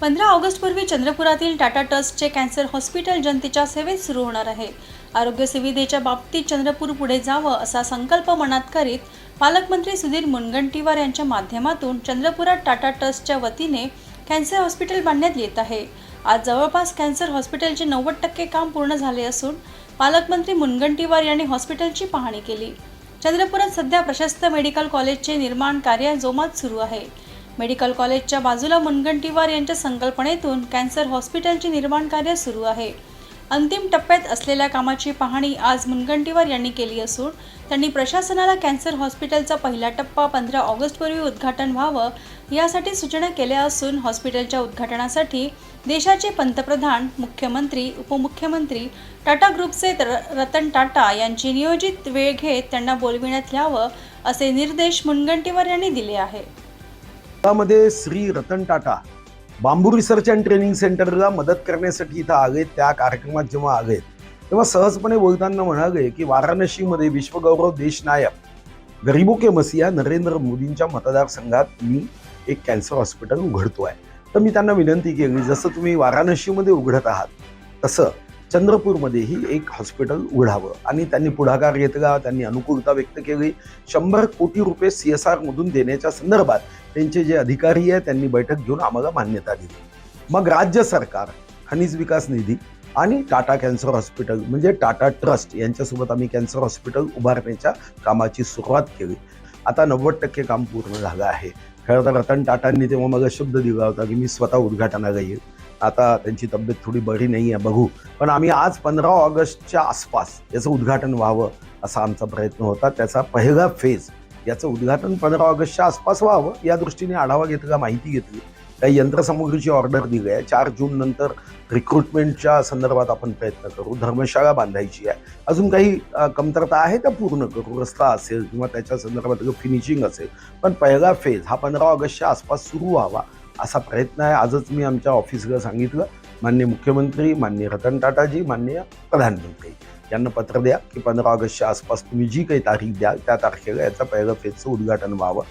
पंधरा ऑगस्टपूर्वी चंद्रपुरातील टाटा ट्रस्टचे cancer hospital जनतेच्या सेवेत सुरू होणार आहे. आरोग्य सुविधेच्या बाबतीत चंद्रपूर पुढे जावं असा संकल्प मनात करीत पालकमंत्री सुधीर मुनगंटीवार यांच्या माध्यमातून चंद्रपुरात टाटा ट्रस्टच्या वतीने कॅन्सर हॉस्पिटल बांधण्यात येत आहे. आज जवळपास कॅन्सर हॉस्पिटलचे नव्वद टक्के काम पूर्ण झाले असून पालकमंत्री मुनगंटीवार यांनी हॉस्पिटलची पाहणी केली. चंद्रपुरात सध्या प्रशस्त मेडिकल कॉलेजचे निर्माण कार्य जोमात सुरू आहे. मेडिकल कॉलेजच्या बाजूला मुनगंटीवार यांच्या संकल्पनेतून कॅन्सर हॉस्पिटलचे निर्माण कार्य सुरू आहे. अंतिम टप्प्यात असलेल्या कामाची पाहणी आज मुनगंटीवार यांनी केली असून त्यांनी प्रशासनाला कॅन्सर हॉस्पिटलचा पहिला टप्पा पंधरा ऑगस्टपूर्वी उद्घाटन व्हावं यासाठी सूचना केल्या असून हॉस्पिटलच्या उद्घाटनासाठी देशाचे पंतप्रधान मुख्यमंत्री उपमुख्यमंत्री टाटा ग्रुपचे र- रतन टाटा यांची नियोजित वेळ घेत त्यांना बोलविण्यात यावं असे निर्देश मुनगंटीवार यांनी दिले आहे त्यामध्ये Shri Ratan Tata bamboo research and training सेंटरला मदत करण्यासाठी इथं आले त्या कार्यक्रमात जेव्हा आले तेव्हा सहजपणे बोलताना म्हणाले की वाराणसीमध्ये विश्वगौरव देशनायक गरीबो के मसिया नरेंद्र मोदींच्या मतदारसंघात मी एक कॅन्सर हॉस्पिटल उघडतो आहे तर मी त्यांना विनंती केली जसं तुम्ही वाराणसीमध्ये उघडत आहात तसं चंद्रपूरमध्येही एक हॉस्पिटल उघडावं. आणि त्यांनी पुढाकार घेतला त्यांनी अनुकूलता व्यक्त केली. शंभर कोटी रुपये सी एस आरमधून देण्याच्या संदर्भात त्यांचे जे अधिकारी आहे त्यांनी बैठक घेऊन आम्हाला मान्यता दिली. मग राज्य सरकार खनिज विकास निधी आणि टाटा कॅन्सर हॉस्पिटल म्हणजे टाटा ट्रस्ट यांच्यासोबत आम्ही कॅन्सर हॉस्पिटल उभारण्याच्या कामाची सुरुवात केली. आता नव्वद टक्के काम पूर्ण झालं आहे. खरं तर रतन टाटांनी तेव्हा मला शब्द दिला होता की मी स्वतः उद्घाटनाला येईल. आता त्यांची तब्येत थोडी बरी नाही आहे बघू. पण आम्ही आज पंधरा ऑगस्टच्या आसपास याचं उद्घाटन व्हावं असा आमचा प्रयत्न होता. त्याचा पहिला फेज याचं उद्घाटन पंधरा ऑगस्टच्या आसपास व्हावं या दृष्टीने आढावा घेतला माहिती घेतली. काही यंत्रसामुग्रीची ऑर्डर दिली आहे चार जून नंतर रिक्रुटमेंटच्या संदर्भात आपण प्रयत्न करू. धर्मशाळा बांधायची आहे. अजून काही कमतरता आहे त्या पूर्ण करू. रस्ता असेल किंवा त्याच्या संदर्भात फिनिशिंग असेल. पण पहिला फेज हा पंधरा ऑगस्टच्या आसपास सुरू व्हावा. असा प्रयत्न आहे. आजच मी आमच्या ऑफिसला सांगितलं. माननीय मुख्यमंत्री माननीय रतन टाटाजी माननीय प्रधानमंत्री. यांना पत्र द्या की पंधरा ऑगस्टच्या आसपास तुम्ही जी काही तारीख द्याल त्या तारखेला याचा पहिलं फेजचं उद्घाटन व्हावं.